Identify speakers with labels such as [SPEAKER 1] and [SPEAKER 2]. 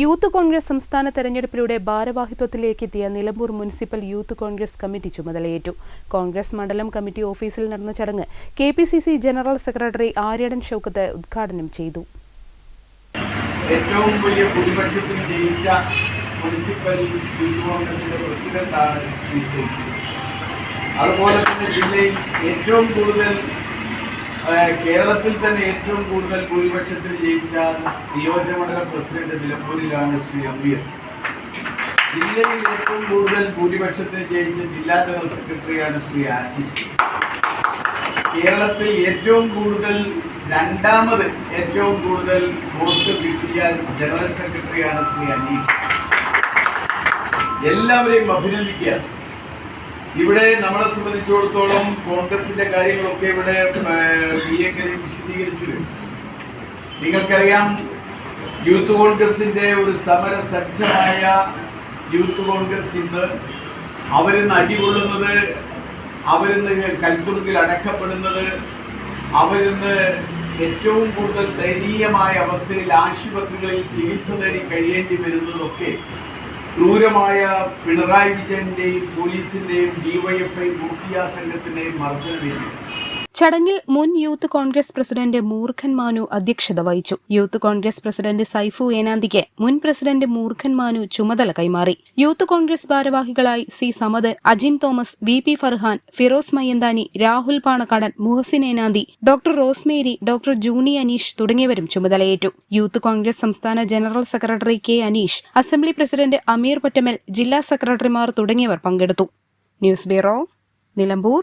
[SPEAKER 1] Youth Congress സംസ്ഥാന തെരഞ്ഞെടുപ്പിലൂടെ ഭാരവാഹിത്വത്തിലേക്ക് എത്തിയ Nilambur municipal youth Congress committee ചുമതലയേറ്റു. കോൺഗ്രസ് മണ്ഡലം കമ്മിറ്റി ഓഫീസിൽ നടന്ന ചടങ്ങ് K general secretary Aryadan Shoukath ഉദ്ഘാടനം ചെയ്തു.
[SPEAKER 2] ഏറ്റവും വലിയ ഭൂരിപക്ഷത്തിന് ജയിച്ച മുനിസിപ്പൽ യൂത്ത് കോൺഗ്രസിന്റെ പ്രസിഡന്റാണ് അതുപോലെ തന്നെ ജില്ലയിൽ ഏറ്റവും കൂടുതൽ കേരളത്തിൽ തന്നെ ഏറ്റവും കൂടുതൽ ഭൂരിപക്ഷത്തിൽ ജയിച്ച നിയോജകമണ്ഡല പ്രസിഡന്റ് നിലമ്പൂരിലാണ് ശ്രീ അമീർ ജില്ലയിൽ ഏറ്റവും കൂടുതൽ ഭൂരിപക്ഷത്തിൽ ജയിച്ച ജില്ലാ ജനറൽ സെക്രട്ടറിയാണ് ശ്രീ ആസിഫ്. കേരളത്തിൽ ഏറ്റവും കൂടുതൽ രണ്ടാമത് ഏറ്റവും കൂടുതൽ വോട്ട് കിട്ടിയ ജനറൽ സെക്രട്ടറിയാണ് ശ്രീ അനീഷ്. എല്ലാവരെയും അഭിനന്ദിക്കുക. ഇവിടെ നമ്മളെ സംബന്ധിച്ചിടത്തോളം കോൺഗ്രസിന്റെ കാര്യങ്ങളൊക്കെ ഇവിടെ വിശദീകരിച്ചു നിങ്ങൾക്കറിയാം യൂത്ത് കോൺഗ്രസിന്റെ ഒരു സമര സജ്ജമായ യൂത്ത് കോൺഗ്രസ് ഇന്ന് അവരിന്ന് അടികൊള്ളുന്നത് അവരിന്ന് കൽത്തുറുക്കിൽ അടക്കപ്പെടുന്നത് അവരിന്ന് ഏറ്റവും കൂടുതൽ ദയനീയമായ അവസ്ഥയിൽ ആശുപത്രികളിൽ ചികിത്സ തേടി കഴിയേണ്ടി വരുന്നതൊക്കെ ക്രൂരമായ പിണറായി വിജയന്റെയും പോലീസിന്റെയും ഡിവൈഎഫ്ഐ മാഫിയ സംഘത്തിന്റെയും മർദ്ദനമേറ്റി
[SPEAKER 1] ചടങ്ങിൽ മുൻ യൂത്ത് കോൺഗ്രസ് പ്രസിഡന്റ് മൂർഖൻ മാനു അധ്യക്ഷത വഹിച്ചു. യൂത്ത് കോൺഗ്രസ് പ്രസിഡന്റ് സൈഫു ഏനാന്തിക്ക് മുൻ പ്രസിഡന്റ് മൂർഖൻ മാനു ചുമതല കൈമാറി. യൂത്ത് കോൺഗ്രസ് ഭാരവാഹികളായി C Samad Ajin Thomas V P Farhan Firoz Mayyanthani Rahul Panakkadan Muhasin Enanthi doctor Rosemary doctor Juni Aneesh തുടങ്ങിയവരും ചുമതലയേറ്റു. യൂത്ത് കോൺഗ്രസ് സംസ്ഥാന general secretary K Aneesh assembly president Ameer Pottamal ജില്ലാ സെക്രട്ടറിമാർ തുടങ്ങിയവർ പങ്കെടുത്തു. News bureau Nilambur.